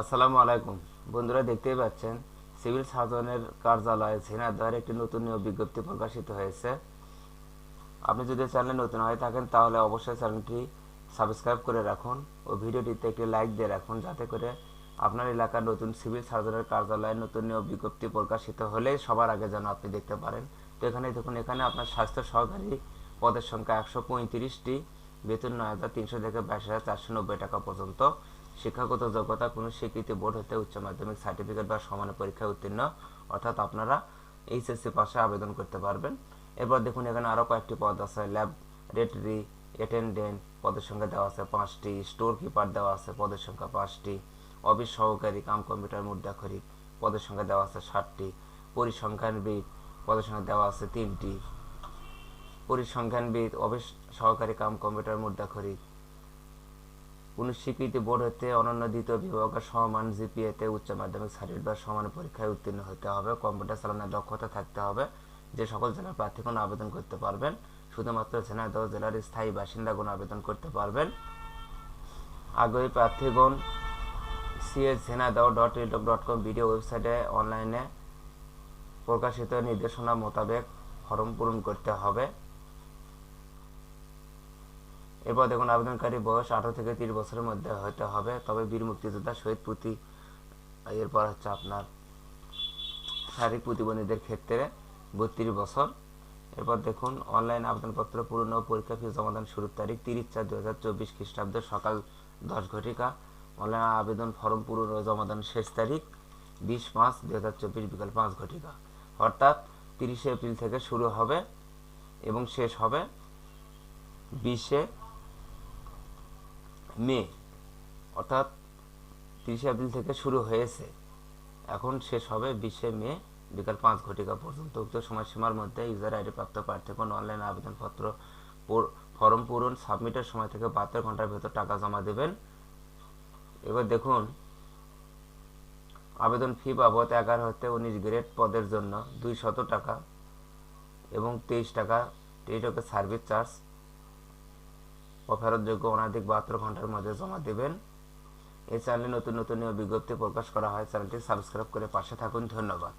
আসসালামু আলাইকুম। বন্ধুরা, দেখতেই পাচ্ছেন, সিভিল সার্জনের কার্যালয়ে ঝিনাইদহের একটি নতুন নিয়োগ বিজ্ঞপ্তি প্রকাশিত হয়েছে। আপনি যদি চ্যানেলে নতুন হয়ে থাকেন, তাহলে অবশ্যই চ্যানেলটি সাবস্ক্রাইব করে রাখুন ও ভিডিওটিতে একটি লাইক দিয়ে রাখুন, যাতে করে আপনার এলাকার নতুন সিভিল সার্জনের কার্যালয়ে নতুন নিয়োগ বিজ্ঞপ্তি প্রকাশিত হলে সবার আগে যেন আপনি দেখতে পারেন। তো এখানে দেখুন, এখানে আপনার স্বাস্থ্য সহকারী পদের সংখ্যা একশো পঁয়ত্রিশটি, বেতন নয় হাজার তিনশো থেকে বাইশ হাজার চারশো নব্বই টাকা পর্যন্ত। শিক্ষাগত যোগ্যতা কোনো স্বীকৃতি বোর্ড হতে উচ্চ মাধ্যমিক সার্টিফিকেট বা সমান পরীক্ষায় উত্তীর্ণ। অর্থাৎ আপনারা এইচএসসি পাশে আবেদন করতে পারবেন। এরপর দেখুন, এখানে আরও কয়েকটি পদ আছে। ল্যাব রেটরি অ্যাটেন্ডেন্ট পদের সংখ্যা দেওয়া আছে পাঁচটি। স্টোর কিপার দেওয়া আছে পদের সংখ্যা পাঁচটি। অফিস সহকারী, কাম কম্পিউটার মুদ্রাক্ষরিক পদের সংখ্যা দেওয়া আছে ষাটটি। পরিসংখ্যানবিদ পদের সংখ্যা দেওয়া আছে তিনটি। পরিসংখ্যানবিদ অফিস সহকারী, কাম কম্পিউটার মুদ্রাক্ষরিক কোন স্বীকৃতি বোর্ড হতে অনন্য দ্বিতীয় বিভাগের সমান জিপিএতে উচ্চ মাধ্যমিক সার্টিফিকেট বা সমান পরীক্ষায় উত্তীর্ণ হতে হবে। কম্পিউটার চালানোর দক্ষতা থাকতে হবে। যে সকল জেলার প্রার্থীগণ আবেদন করতে পারবেন, শুধুমাত্র ঝিনাইদহ জেলার স্থায়ী বাসিন্দাগণ আবেদন করতে পারবেন। আগ্রহী প্রার্থীগণ CS Jhenaidah dot YouTube dot com video ওয়েবসাইটে অনলাইনে প্রকাশিত নির্দেশনা মোতাবেক ফর্ম পূরণ করতে হবে। এরপর দেখুন, আবেদনকারী বয়স আঠারো থেকে তিরিশ বছরের মধ্যে হতে হবে, তবে বীর মুক্তিযোদ্ধা শহীদ প্রতি এরপর হচ্ছে আপনার শারীরিক প্রতিবন্ধীদের ক্ষেত্রে বত্রিশ বছর। এরপর দেখুন, অনলাইন আবেদনপত্র পূরণ পরীক্ষা ফি জমাদান শুরুর তারিখ তিরিশ চার দু হাজার চব্বিশ খ্রিস্টাব্দ সকাল দশ ঘটিকা। অনলাইন আবেদন ফর্ম পূরণ জমাদান শেষ তারিখ বিশ পাঁচ দু হাজার চব্বিশ বিকাল পাঁচ ঘটিকা। অর্থাৎ তিরিশে এপ্রিল থেকে শুরু হবে এবং শেষ হবে বিশে মে, অর্থাৎ তিরিশে এপ্রিল থেকে শুরু হয়েছে। এখন শেষ হবে বিশে মে, বিকাল পাঁচ ঘটিকা পর্যন্ত। উক্ত সময়সীমার মধ্যে ইউজার আইডি প্রাপ্ত প্রার্থীগণ অনলাইন আবেদনপত্র ফর্ম পূরণ সাবমিটের সময় থেকে বাহাত্তর ঘণ্টার ভেতর টাকা জমা দেবেন। এবার দেখুন, আবেদন ফি বাবদ এগারো হতে উনিশ গ্রেড পদের জন্য দুই শত টাকা এবং তেইশ টাকা তেইশ টাকা সার্ভিস চার্জ অফেরতযোগ্য অনাধিক বাহাত্তর ঘণ্টার মধ্যে জমা দেবেন। এই চ্যানেলে নতুন নতুন বিজ্ঞপ্তি প্রকাশ করা হয় চ্যানেলটি সাবস্ক্রাইব করে পাশে থাকুন। ধন্যবাদ।